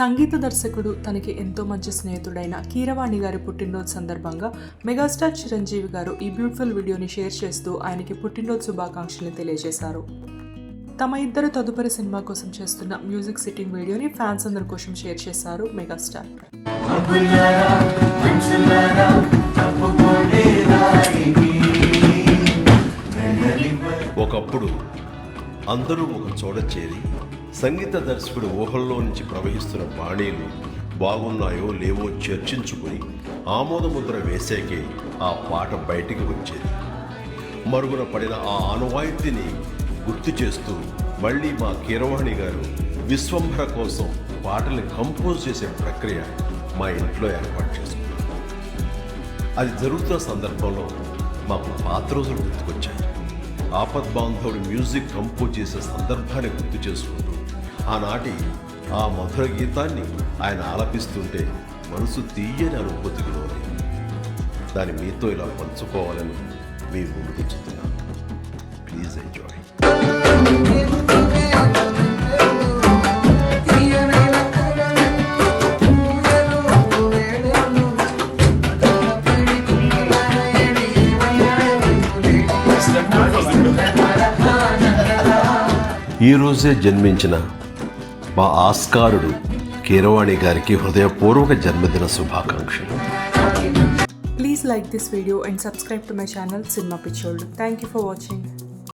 సంగీత దర్శకుడు తనకి ఎంతో మంచి స్నేహితుడైన కీరవాణి గారి పుట్టినరోజు సందర్భంగా మెగాస్టార్ చిరంజీవి గారు ఈ బ్యూటిఫుల్ వీడియోని షేర్ చేస్తూ ఆయనకి పుట్టినరోజు శుభాకాంక్షలు తెలియజేశారు. తమ ఇద్దరు తదుపరి సినిమా కోసం చేస్తున్న మ్యూజిక్ సిట్టింగ్ వీడియోని ఫ్యాన్స్ అందరి కోసం షేర్ చేశారు మెగాస్టార్. ఒకప్పుడు అందరూ ఒక చోట చేరి సంగీత దర్శకుడి ఊహల్లో నుంచి ప్రవహిస్తున్న బాణీలు బాగున్నాయో లేవో చర్చించుకుని ఆమోదముద్ర వేసేకే ఆ పాట బయటికి వచ్చేది. మరుగున పడిన ఆ అనువాయితీని గుర్తు చేస్తూ మళ్ళీ మా కీరవాణి గారు విశ్వంభర కోసం పాటల్ని కంపోజ్ చేసే ప్రక్రియ మా ఇంట్లో ఏర్పాటు చేసుకున్నాం అది జరుగుతున్న సందర్భంలో మాకు పాత రోజులు గుర్తుకొచ్చాయి. ఆపద్ బాంధవుడు మ్యూజిక్ కంపోజ్ చేసే సందర్భాన్ని గుర్తు చేసుకుంటూ ఆనాటి ఆ మధుర గీతాన్ని ఆయన ఆలపిస్తుంటే మనసు తీయని అనుభూతికి లోనైంది దాన్ని మీతో ఇలా పంచుకోవాలని మీ ముందుకొచ్చుతున్నాను ప్లీజ్ ఎంజాయ్ ఈ రోజే జన్మించిన మా ఆస్కారుడు కీరవాణి గారికి హృదయపూర్వక జన్మదిన శుభాకాంక్షలు. Please like this video and subscribe to my channel cinema పిచ్చోళ్ళు థ్యాంక్ యూ ఫర్ వాచింగ్